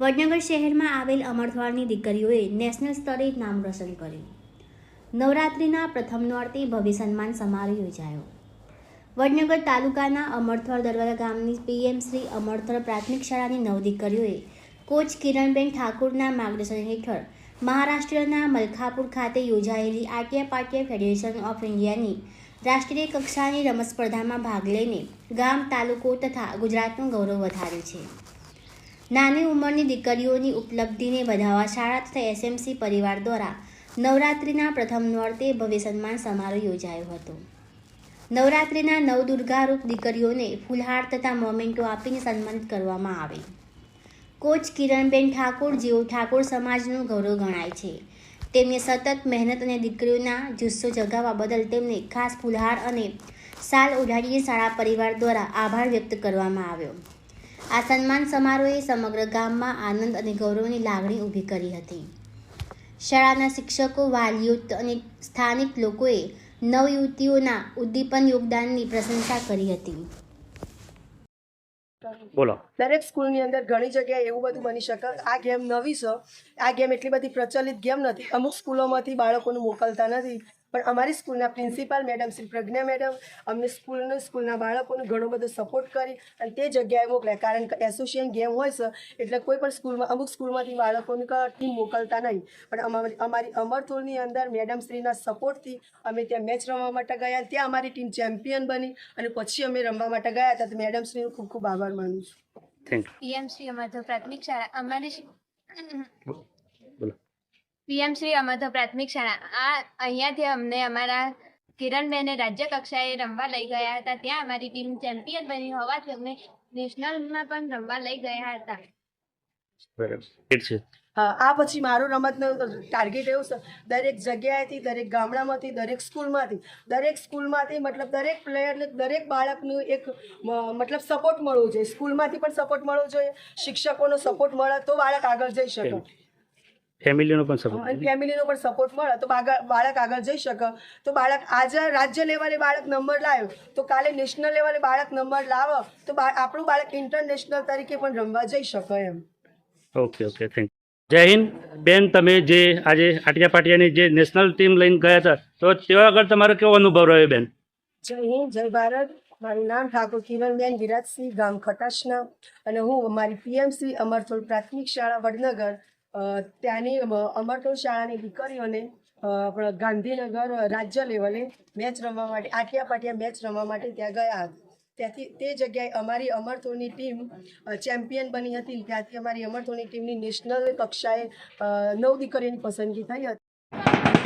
વડનગર શહેરમાં આવેલ અમરથવાળની દીકરીઓએ નેશનલ સ્તરે નામ રોશન કર્યું. નવરાત્રિના પ્રથમ નોરતે ભવ્ય સન્માન સમારોહ યોજાયો. વડનગર તાલુકાના અમરથળ દરવાજા ગામની પીએમ શ્રી અમરથળ પ્રાથમિક શાળાની નવ દીકરીઓએ કોચ કિરણબેન ઠાકુરના માર્ગદર્શન હેઠળ મહારાષ્ટ્રના મલખાપુર ખાતે યોજાયેલી આટિયા પાટિયા ફેડરેશન ઓફ ઇન્ડિયાની રાષ્ટ્રીય કક્ષાની રમત સ્પર્ધામાં ભાગ લઈને ગામ, તાલુકો તથા ગુજરાતનું ગૌરવ વધાર્યું છે. નાની ઉંમરની દીકરીઓની ઉપલબ્ધિને વધાવવા શાળા તથા એસએમસી પરિવાર દ્વારા નવરાત્રિના પ્રથમ નોરતે ભવ્ય સન્માન સમારોહ યોજાયો હતો. નવરાત્રિના નવ દુર્ગારૂપ દીકરીઓને ફૂલહાર તથા મોમેન્ટો આપીને સન્માનિત કરવામાં આવે. કોચ કિરણબેન ઠાકોર જેઓ ઠાકોર સમાજનું ગૌરવ ગણાય છે. તેમને સતત મહેનત અને દીકરીઓના જુસ્સો જગાવવા બદલ તેમને ખાસ ફૂલહાર અને સાલ ઉડાડીને શાળા પરિવાર દ્વારા આભાર વ્યક્ત કરવામાં આવ્યો. આ સન્માન સમારોહે સમગ્ર ગામમાં આનંદ અને ગૌરવની લાગણી ઊભી કરી હતી. શાળાના શિક્ષકો વાલીઓ અને સ્થાનિક લોકોએ નવયુવતીઓના ઉદ્દીપન યોગદાનની પ્રશંસા કરી હતી. બોલો. દરેક સ્કૂલની અંદર ઘણી જગ્યાએ એવું બધું બની શકે આ ગેમ નવી છે આ ગેમ એટલી બધી પ્રચલિત ગેમ નથી અમુક સ્કૂલોમાંથી બાળકોને મોકલતા નથી પણ અમારી સ્કૂલના principal madam Shri Pragya madam અમને સ્કૂલને સ્કૂલના બાળકોને ઘણો બધો સપોર્ટ કરી અને તે જગ્યાએ મોકલ્યા કારણ કે એસોસિએશન ગેમ હોય છે એટલે કોઈ પણ સ્કૂલમાં અમુક સ્કૂલમાંથી બાળકોને ટીમ મોકલતા નહીં. પણ અમારી અમારી અમરથોળની અંદર મેડમ શ્રીના સપોર્ટથી અમે ત્યાં મેચ રમવા માટે ગયા ત્યાં અમારી ટીમ ચેમ્પિયન બની અને પછી અમે રમવા માટે ગયા હતા. તો મેડમ શ્રીનો ખૂબ ખૂબ આભાર માનું છું. પીએમસી અમારી પ્રાથમિક શાળા અમારી બોલો પીએમશ્રી અમધો પ્રાથમિક શાળા. આ અહીંયાથી અમને અમારા કિરણબેને રાજ્ય કક્ષાએ રમવા લઈ ગયા હતા. ત્યાં અમારી ટીમ ચેમ્પિયન બની હોવાથી અમને નેશનલમાં પણ રમવા લઈ ગયા હતા. આ પછી મારો રમતનો ટાર્ગેટ એવું છે. દરેક જગ્યાએથી દરેક ગામડામાંથી દરેક સ્કૂલમાંથી દરેક સ્કૂલમાંથી મતલબ દરેક પ્લેયરને દરેક બાળકનું એક મતલબ સપોર્ટ મળવો જોઈએ. સ્કૂલમાંથી પણ સપોર્ટ મળવો જોઈએ. શિક્ષકોનો સપોર્ટ મળે તો બાળક આગળ જઈ શકે. ફેમિલીનો પણ સપોર્ટ ફેમિલીનો પણ સપોર્ટ મળે. તો બાળક આગળ જઈ શકે. તો બાળક આજે રાજ્ય લેવલે બાળક નંબર લાવ્યો. તો કાલે નેશનલ લેવલે બાળક નંબર લાવે. તો આપણું બાળક ઇન્ટરનેશનલ તરીકે પણ રમવા જઈ શકે એમ. ઓકે ઓકે થેન્ક જય હિન્દ. બેન તમે જે આજે આટિયા પાટિયાની જે નેશનલ ટીમ લઈને ગયા હતા તો તેવા આગળ તમારો કેવો અનુભવ રહ્યો બેન? જય હિન્દ જય ભારત. મારું નામ ઠાકોર કિરણબેન વિરાજસિંહ ગામ ખટાશના. અને હું મારી પીએમસી અમરથોલ પ્રાથમિક શાળા વડનગર ત્યાંની અમ- અમરથોળ શાળાની દીકરીઓને આપણા ગાંધીનગર રાજ્ય લેવલે મેચ રમવા માટે આઠિયા પાટિયા મેચ રમવા માટે ત્યાં ગયા હતા. ત્યાંથી તે જગ્યાએ અમારી અમરથોળની ટીમ ચેમ્પિયન બની હતી. ત્યાંથી અમારી અમરથોળની ટીમની નેશનલ કક્ષાએ નવ દીકરીઓની પસંદગી થઈ હતી.